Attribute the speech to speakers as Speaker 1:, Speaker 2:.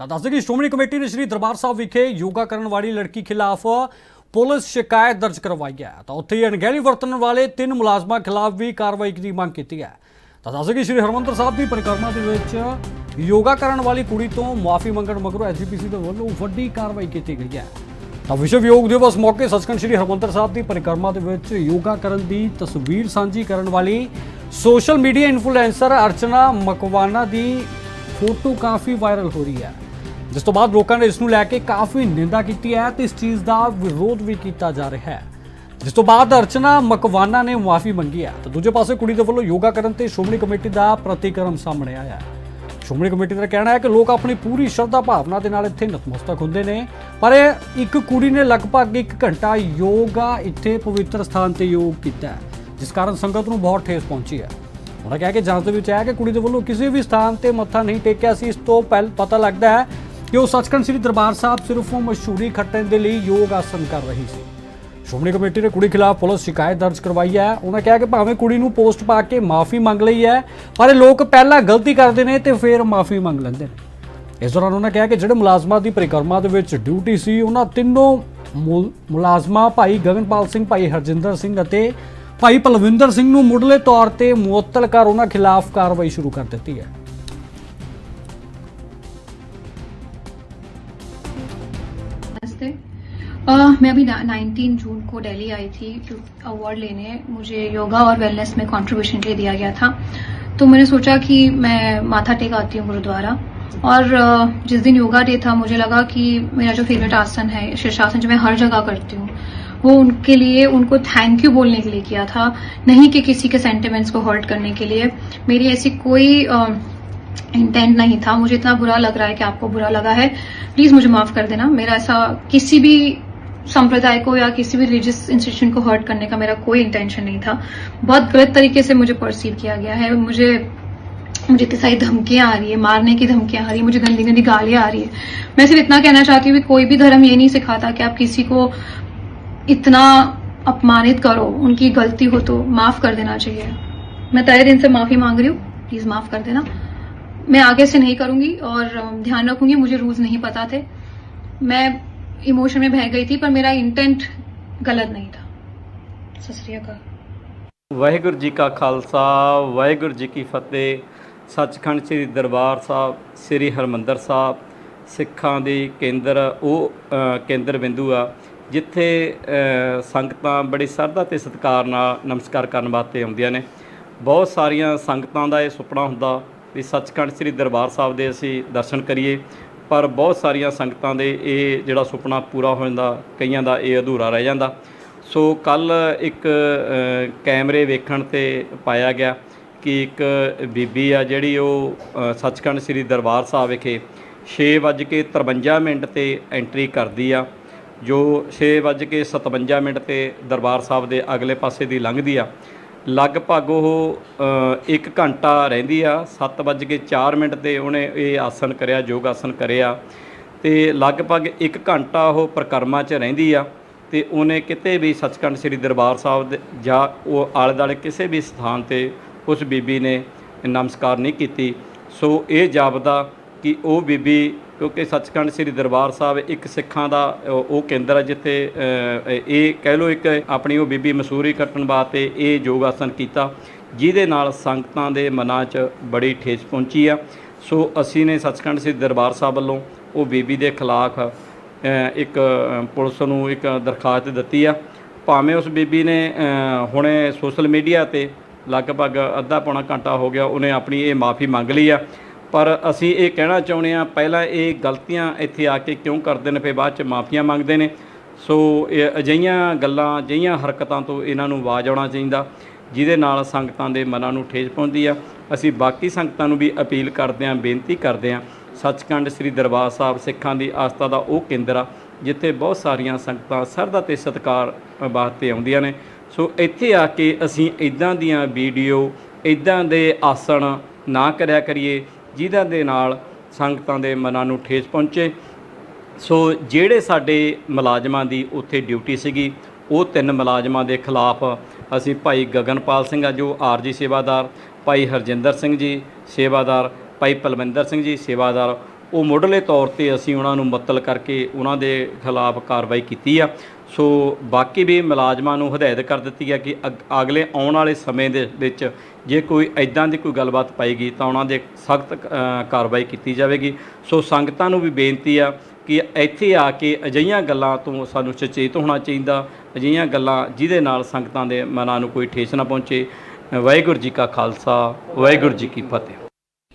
Speaker 1: ਤਾਂ ਦੱਸਦੇ ਕਿ ਸ਼੍ਰੋਮਣੀ ਕਮੇਟੀ ਨੇ ਸ੍ਰੀ ਦਰਬਾਰ ਸਾਹਿਬ ਵਿਖੇ ਯੋਗਾ ਕਰਨ ਵਾਲੀ ਲੜਕੀ ਖਿਲਾਫ ਪੁਲਿਸ ਸ਼ਿਕਾਇਤ ਦਰਜ ਕਰਵਾਈ ਹੈ। ਤਾਂ ਉੱਥੇ ਅਣਗਹਿਲੀ ਵਰਤਣ ਵਾਲੇ ਤਿੰਨ ਮੁਲਾਜ਼ਮਾਂ ਖਿਲਾਫ ਵੀ ਕਾਰਵਾਈ ਦੀ ਮੰਗ ਕੀਤੀ ਹੈ। ਤਾਂ ਦੱਸਦੇ ਕਿ ਸ੍ਰੀ ਹਰਮੰਦਰ ਸਾਹਿਬ ਦੀ ਪਰਿਕਰਮਾ ਦੇ ਵਿੱਚ ਯੋਗਾ ਕਰਨ ਵਾਲੀ ਕੁੜੀ ਤੋਂ ਮਾਫੀ ਮੰਗਣ ਮਗਰੋਂ ਐਸਜੀਪੀਸੀ ਦੇ ਵੱਲੋਂ ਵੱਡੀ ਕਾਰਵਾਈ ਕੀਤੀ ਗਈ ਹੈ। ਤਾਂ ਵਿਸ਼ਵ ਯੋਗ ਦਿਵਸ ਮੌਕੇ ਸੱਚਖੰਡ ਸ੍ਰੀ ਹਰਮੰਦਰ ਸਾਹਿਬ ਦੀ ਪਰਿਕਰਮਾ ਦੇ ਵਿੱਚ ਯੋਗਾ ਕਰਨ ਦੀ ਤਸਵੀਰ ਸਾਂਝੀ ਕਰਨ ਵਾਲੀ social media influencer Archana Makwana ਦੀ ਫੋਟੋ ਕਾਫੀ ਵਾਇਰਲ ਹੋ ਰਹੀ ਹੈ। ਜਿਸ ਤੋਂ ਬਾਅਦ ਲੋਕਾਂ ਨੇ ਇਸ ਨੂੰ ਲੈ ਕੇ ਕਾਫੀ ਨਿੰਦਾ ਕੀਤੀ ਹੈ ਤੇ ਇਸ ਚੀਜ਼ ਦਾ ਵਿਰੋਧ ਵੀ ਕੀਤਾ ਜਾ ਰਿਹਾ ਹੈ। ਜਿਸ ਤੋਂ ਬਾਅਦ ਅਰਚਨਾ ਮਕਵਾਨਾ ਨੇ ਮਾਫੀ ਮੰਗੀ ਹੈ ਤਾਂ ਦੂਜੇ ਪਾਸੇ ਕੁੜੀ ਦੇ ਵੱਲੋਂ ਯੋਗਾ ਕਰਨ ਤੇ ਸ਼੍ਰੋਮਣੀ ਕਮੇਟੀ ਦਾ ਪ੍ਰਤੀਕਰਮ ਸਾਹਮਣੇ ਆਇਆ ਹੈ। ਸ਼੍ਰੋਮਣੀ ਕਮੇਟੀ ਦਾ ਕਹਿਣਾ ਹੈ ਕਿ ਲੋਕ ਆਪਣੀ ਪੂਰੀ ਸ਼ਰਧਾ ਭਾਵਨਾ ਦੇ ਨਾਲ ਇੱਥੇ ਨਤਮਸਤਕ ਹੁੰਦੇ ਨੇ, ਪਰ ਇੱਕ ਕੁੜੀ ਨੇ ਲਗਭਗ 1 ਘੰਟਾ ਯੋਗਾ ਇੱਥੇ ਪਵਿੱਤਰ ਸਥਾਨ ਤੇ ਯੋਗ ਕੀਤਾ ਜਿਸ ਕਾਰਨ ਸੰਗਤ ਨੂੰ ਬਹੁਤ ਠੇਸ ਪਹੁੰਚੀ ਹੈ। ਉਹਨਾਂ ਕਿਹਾ ਕਿ ਜਾਂਚ ਦੇ ਵਿੱਚ ਆਇਆ ਕਿ ਕੁੜੀ ਦੇ ਵੱਲੋਂ ਕਿਸੇ ਵੀ ਸਥਾਨ ਤੇ ਮੱਥਾ ਨਹੀਂ ਟੇਕਿਆ ਸੀ, ਇਸ ਤੋਂ ਪਹਿਲ ਪਤਾ ਲੱਗਦਾ ਹੈ ਕਿ ਉਹ ਸੱਚਖੰਡ ਸ੍ਰੀ ਦਰਬਾਰ ਸਾਹਿਬ ਸਿਰਫ ਮਸ਼ਹੂਰੀ ਖੱਟਣ ਦੇ ਲਈ ਯੋਗ ਆਸਨ ਕਰ ਰਹੀ ਸੀ। ਸ਼੍ਰੋਮਣੀ ਕਮੇਟੀ ਨੇ ਕੁੜੀ ਖਿਲਾਫ ਪੁਲਿਸ ਸ਼ਿਕਾਇਤ ਦਰਜ ਕਰਵਾਈ ਹੈ। ਉਹਨਾਂ ਕਿਹਾ ਕਿ ਭਾਵੇਂ ਕੁੜੀ ਨੂੰ ਪੋਸਟ ਪਾ ਕੇ ਮਾਫੀ ਮੰਗ ਲਈ ਹੈ, ਪਰ ਇਹ ਲੋਕ ਪਹਿਲਾਂ ਗਲਤੀ ਕਰਦੇ ਨੇ ਤੇ ਫਿਰ ਮਾਫੀ ਮੰਗ ਲੈਂਦੇ ਨੇ। ਇਸ ਦੌਰਾਨ ਉਹਨਾਂ ਕਿਹਾ ਕਿ ਜਿਹੜੇ ਮੁਲਾਜ਼ਮਾਂ ਦੀ ਪਰਿਕਰਮਾ ਦੇ ਵਿੱਚ ਡਿਊਟੀ ਸੀ ਉਹਨਾਂ ਤਿੰਨੋਂ ਮੁਲ- ਮੁਲਾਜ਼ਮਾਂ ਭਾਈ ਗਗਨਪਾਲ ਸਿੰਘ, ਭਾਈ ਹਰਜਿੰਦਰ ਸਿੰਘ ਅਤੇ ਭਾਈ ਪਲਵਿੰਦਰ ਸਿੰਘ ਨੂੰ ਮੁੱਢਲੇ ਤੌਰ ਤੇ ਮੁਅੱਤਲ ਕਰ ਉਹਨਾਂ ਖਿਲਾਫ ਕਾਰਵਾਈ ਸ਼ੁਰੂ ਕਰ ਦਿੱਤੀ ਹੈ।
Speaker 2: नमस्ते अ, मैं अभी नाइनटीन जून को दिल्ली आई थी अवार्ड लेने। मुझे योगा और वेलनेस में कंट्रीब्यूशन के लिए दिया गया था। तो मैंने सोचा कि मैं माथा टेक आती हूँ गुरुद्वारा। और जिस दिन योगा डे था मुझे लगा कि मेरा जो फेवरेट आसन है शीर्षासन जो मैं हर जगह करती हूँ वो उनके लिए उनको थैंक यू बोलने के लिए किया था। नहीं कि किसी के सेंटिमेंट्स को हर्ट करने के लिए। मेरी ऐसी कोई इंटेंट नहीं था। मुझे इतना बुरा लग रहा है कि आपको बुरा लगा है। प्लीज़ मुझे माफ़ कर देना। मेरा ऐसा किसी भी संप्रदाय को या किसी भी रिलीजियस इंस्टीट्यूशन को हर्ट करने का मेरा कोई इंटेंशन नहीं था। बहुत गलत तरीके से मुझे परसीव किया गया है। मुझे मुझे इतनी सारी धमकियाँ आ रही है। मारने की धमकियाँ आ रही है। मुझे गंदी गंदी गालियाँ आ रही है। मैं सिर्फ़ इतना कहना चाहती हूँ कि कोई भी धर्म ये नहीं सिखाता कि आप किसी को इतना अपमानित करो। उनकी गलती हो तो माफ़ कर देना चाहिए। मैं तय दिन से माफ़ी मांग रही हूँ। प्लीज़ माफ़ कर देना। मैं आगे से नहीं करूंगी और अम, ध्यान रखूंगी मुझे रूल्स नहीं पता थे मैं इमोशन में बह गई थी पर मेरा इंटेंट गलत नहीं था सत श्री अकाल
Speaker 3: ਵਾਹਿਗੁਰੂ ਜੀ ਕਾ ਖਾਲਸਾ ਵਾਹਿਗੁਰੂ ਜੀ ਕੀ ਫਤਿਹ ਸੱਚਖੰਡ ਸ੍ਰੀ ਦਰਬਾਰ ਸਾਹਿਬ ਸ੍ਰੀ ਹਰਮੰਦਰ ਸਾਹਿਬ ਸਿੱਖਾਂ ਦੀ ਕੇਂਦਰ ਉਹ ਅ, ਕੇਂਦਰ ਬਿੰਦੂ ਆ ਜਿੱਥੇ ਅ, ਸੰਗਤਾਂ ਬੜੀ ਸਰਦਾ ਤੇ ਸਤਿਕਾਰ ਨਾਲ ਨਮਸਕਾਰ ਕਰਨ ਵਾਸਤੇ ਆਉਂਦੀਆਂ ਨੇ ਬਹੁਤ ਸਾਰੀਆਂ ਸੰਗਤਾਂ ਦਾ ਇਹ ਸੁਪਨਾ ਹੁੰਦਾ ਵੀ ਸੱਚਖੰਡ ਸ੍ਰੀ ਦਰਬਾਰ ਸਾਹਿਬ ਦੇ ਅਸੀਂ ਦਰਸ਼ਨ ਕਰੀਏ। ਪਰ ਬਹੁਤ ਸਾਰੀਆਂ ਸੰਗਤਾਂ ਦੇ ਇਹ ਜਿਹੜਾ ਸੁਪਨਾ ਪੂਰਾ ਹੋ ਜਾਂਦਾ ਕਈਆਂ ਦਾ ਇਹ ਅਧੂਰਾ ਰਹਿ ਜਾਂਦਾ। ਸੋ ਕੱਲ ਇੱਕ ਕੈਮਰੇ ਵੇਖਣ ਤੇ ਪਾਇਆ ਗਿਆ ਕਿ ਇੱਕ ਬੀਬੀ ਆ ਜਿਹੜੀ ਉਹ ਸੱਚਖੰਡ ਸ੍ਰੀ ਦਰਬਾਰ ਸਾਹਿਬ ਵਿਖੇ 6:53 ਮਿੰਟ ਤੇ ਐਂਟਰੀ ਕਰਦੀ ਆ, ਜੋ 6:57 ਮਿੰਟ ਤੇ ਦਰਬਾਰ ਸਾਹਿਬ ਦੇ ਅਗਲੇ ਪਾਸੇ ਦੀ ਲੰਘਦੀ ਆ। ਲਗਭਗ ਉਹ 1 ਘੰਟਾ ਰਹਿੰਦੀ ਆ 7:04 ਮਿੰਟ ਤੇ ਉਹਨੇ ਇਹ ਆਸਨ ਕਰਿਆ, ਯੋਗ ਆਸਨ ਕਰਿਆ। ਤੇ ਲਗਭਗ 1 ਘੰਟਾ ਉਹ ਪ੍ਰਕਰਮਾ 'ਚ ਰਹਿੰਦੀ ਆ ਤੇ ਉਹਨੇ ਕਿਤੇ ਵੀ ਸੱਚਖੰਡ ਸ੍ਰੀ ਦਰਬਾਰ ਸਾਹਿਬ ਦੇ ਜਾਂ ਉਹ ਆਲੇ ਦੁਆਲੇ ਕਿਸੇ ਵੀ ਸਥਾਨ ਤੇ ਉਸ ਬੀਬੀ ਨੇ ਨਮਸਕਾਰ ਨਹੀਂ ਕੀਤੀ। ਸੋ ਇਹ ਜਾਪਦਾ ਕਿ ਉਹ ਬੀਬੀ, ਕਿਉਂਕਿ ਸੱਚਖੰਡ ਸ੍ਰੀ ਦਰਬਾਰ ਸਾਹਿਬ ਇੱਕ ਸਿੱਖਾਂ ਦਾ, ਉਹ ਕੇਂਦਰ ਹੈ ਜਿੱਥੇ ਇਹ ਕਹਿ ਲਓ ਇੱਕ ਆਪਣੀ ਉਹ ਬੀਬੀ ਮਸੂਰੀ ਕੱਟਣ ਵਾਸਤੇ ਇਹ ਯੋਗ ਆਸਨ ਕੀਤਾ, ਜਿਹਦੇ ਨਾਲ ਸੰਗਤਾਂ ਦੇ ਮਨਾਂ 'ਚ ਬੜੀ ਠੇਸ ਪਹੁੰਚੀ ਆ। ਸੋ ਅਸੀਂ ਨੇ ਸੱਚਖੰਡ ਸ੍ਰੀ ਦਰਬਾਰ ਸਾਹਿਬ ਵੱਲੋਂ ਉਹ ਬੀਬੀ ਦੇ ਖਿਲਾਫ ਇੱਕ ਪੁਲਿਸ ਨੂੰ ਇੱਕ ਦਰਖਾਸਤ ਦਿੱਤੀ ਆ। ਭਾਵੇਂ ਉਸ ਬੀਬੀ ਨੇ ਹੁਣੇ ਸੋਸ਼ਲ ਮੀਡੀਆ ਤੇ ਲਗਭਗ ਅੱਧਾ ਪੌਣਾ ਘੰਟਾ ਹੋ ਗਿਆ, ਉਹਨੇ ਆਪਣੀ ਇਹ ਮਾਫੀ ਮੰਗ ਲਈ ਆ। ਪਰ ਅਸੀਂ ਇਹ ਕਹਿਣਾ ਚਾਹੁੰਦੇ ਆ ਪਹਿਲਾਂ ਇਹ ਗਲਤੀਆਂ ਇੱਥੇ ਆ ਕੇ ਕਿਉਂ ਕਰਦੇ ਨੇ, ਫਿਰ ਬਾਅਦ ਚ ਮਾਫੀਆਂ ਮੰਗਦੇ ਨੇ। ਸੋ ਇਹ ਅਜਿਹੀਆਂ ਗੱਲਾਂ, ਅਜਿਹੀਆਂ ਹਰਕਤਾਂ ਤੋਂ ਇਹਨਾਂ ਨੂੰ ਆਵਾਜ਼ ਆਉਣਾ ਚਾਹੀਦਾ, ਜਿਹਦੇ ਨਾਲ ਸੰਗਤਾਂ ਦੇ ਮਨਾਂ ਨੂੰ ਠੇਸ ਪਹੁੰਚਦੀ ਆ। ਅਸੀਂ ਬਾਕੀ ਸੰਗਤਾਂ ਨੂੰ ਵੀ ਅਪੀਲ ਕਰਦੇ ਹਾਂ, ਬੇਨਤੀ ਕਰਦੇ ਹਾਂ, ਸੱਚਖੰਡ ਸ੍ਰੀ ਦਰਬਾਰ ਸਾਹਿਬ ਸਿੱਖਾਂ ਦੀ ਆਸਥਾ ਦਾ ਉਹ ਕੇਂਦਰ ਆ, ਜਿੱਥੇ ਬਹੁਤ ਸਾਰੀਆਂ ਸੰਗਤਾਂ ਸਰਦਾ ਤੇ ਸਤਿਕਾਰ ਵਾਸਤੇ ਆਉਂਦੀਆਂ ਨੇ। ਸੋ ਇੱਥੇ ਆ ਕੇ ਅਸੀਂ ਇਦਾਂ ਦੀਆਂ ਵੀਡੀਓ ਇਦਾਂ ਦੇ ਆਸਣ ਨਾ ਕਰਿਆ ਕਰੀਏ ਜਿਹਨਾਂ ਦੇ ਨਾਲ ਸੰਗਤਾਂ ਦੇ ਮਨਾਂ ਨੂੰ ਠੇਸ ਪਹੁੰਚੇ। ਸੋ ਜਿਹੜੇ ਸਾਡੇ ਮੁਲਾਜ਼ਮਾਂ ਦੀ ਉੱਥੇ ਡਿਊਟੀ ਸੀਗੀ, ਉਹ ਤਿੰਨ ਮੁਲਾਜ਼ਮਾਂ ਦੇ ਖਿਲਾਫ ਅਸੀਂ ਭਾਈ ਗਗਨਪਾਲ ਸਿੰਘ ਆ ਜੋ ਆਰਜੀ ਸੇਵਾਦਾਰ, ਭਾਈ ਹਰਜਿੰਦਰ ਸਿੰਘ ਜੀ ਸੇਵਾਦਾਰ, ਭਾਈ ਪਲਵਿੰਦਰ ਸਿੰਘ ਜੀ ਸੇਵਾਦਾਰ, ਉਹ ਮੁੱਢਲੇ ਤੌਰ ਤੇ ਅਸੀਂ ਉਹਨਾਂ ਨੂੰ ਮੁਅੱਤਲ ਕਰਕੇ ਉਹਨਾਂ ਦੇ ਖਿਲਾਫ ਕਾਰਵਾਈ ਕੀਤੀ ਆ। ਸੋ ਬਾਕੀ ਵੀ ਮੁਲਾਜ਼ਮਾਂ ਨੂੰ ਹਦਾਇਤ ਕਰ ਦਿੱਤੀ ਹੈ ਕਿ ਅਗ- ਅਗਲੇ ਆਉਣ ਵਾਲੇ ਸਮੇਂ ਦੇ ਵਿੱਚ ਜੇ ਕੋਈ ਐਦਾਂ ਦੀ ਕੋਈ ਗੱਲਬਾਤ ਪਾਏਗੀ ਤਾਂ ਉਹਨਾਂ ਦੇ ਸਖਤ ਕਾਰਵਾਈ ਕੀਤੀ ਜਾਵੇਗੀ। ਸੋ ਸੰਗਤਾਂ ਨੂੰ ਵੀ ਬੇਨਤੀ ਆ ਕਿ ਇੱਥੇ ਆ ਕੇ ਅਜਿਹੀਆਂ ਗੱਲਾਂ ਤੋਂ ਸਾਨੂੰ ਸੁਚੇਤ ਹੋਣਾ ਚਾਹੀਦਾ, ਅਜਿਹੀਆਂ ਗੱਲਾਂ ਜਿਹਦੇ ਨਾਲ ਸੰਗਤਾਂ ਦੇ ਮਨਾਂ ਨੂੰ ਕੋਈ ਠੇਸ ਨਾ ਪਹੁੰਚੇ। ਵਾਹਿਗੁਰੂ ਜੀ ਕਾ ਖਾਲਸਾ, ਵਾਹਿਗੁਰੂ ਜੀ ਕੀ ਫਤਿਹ।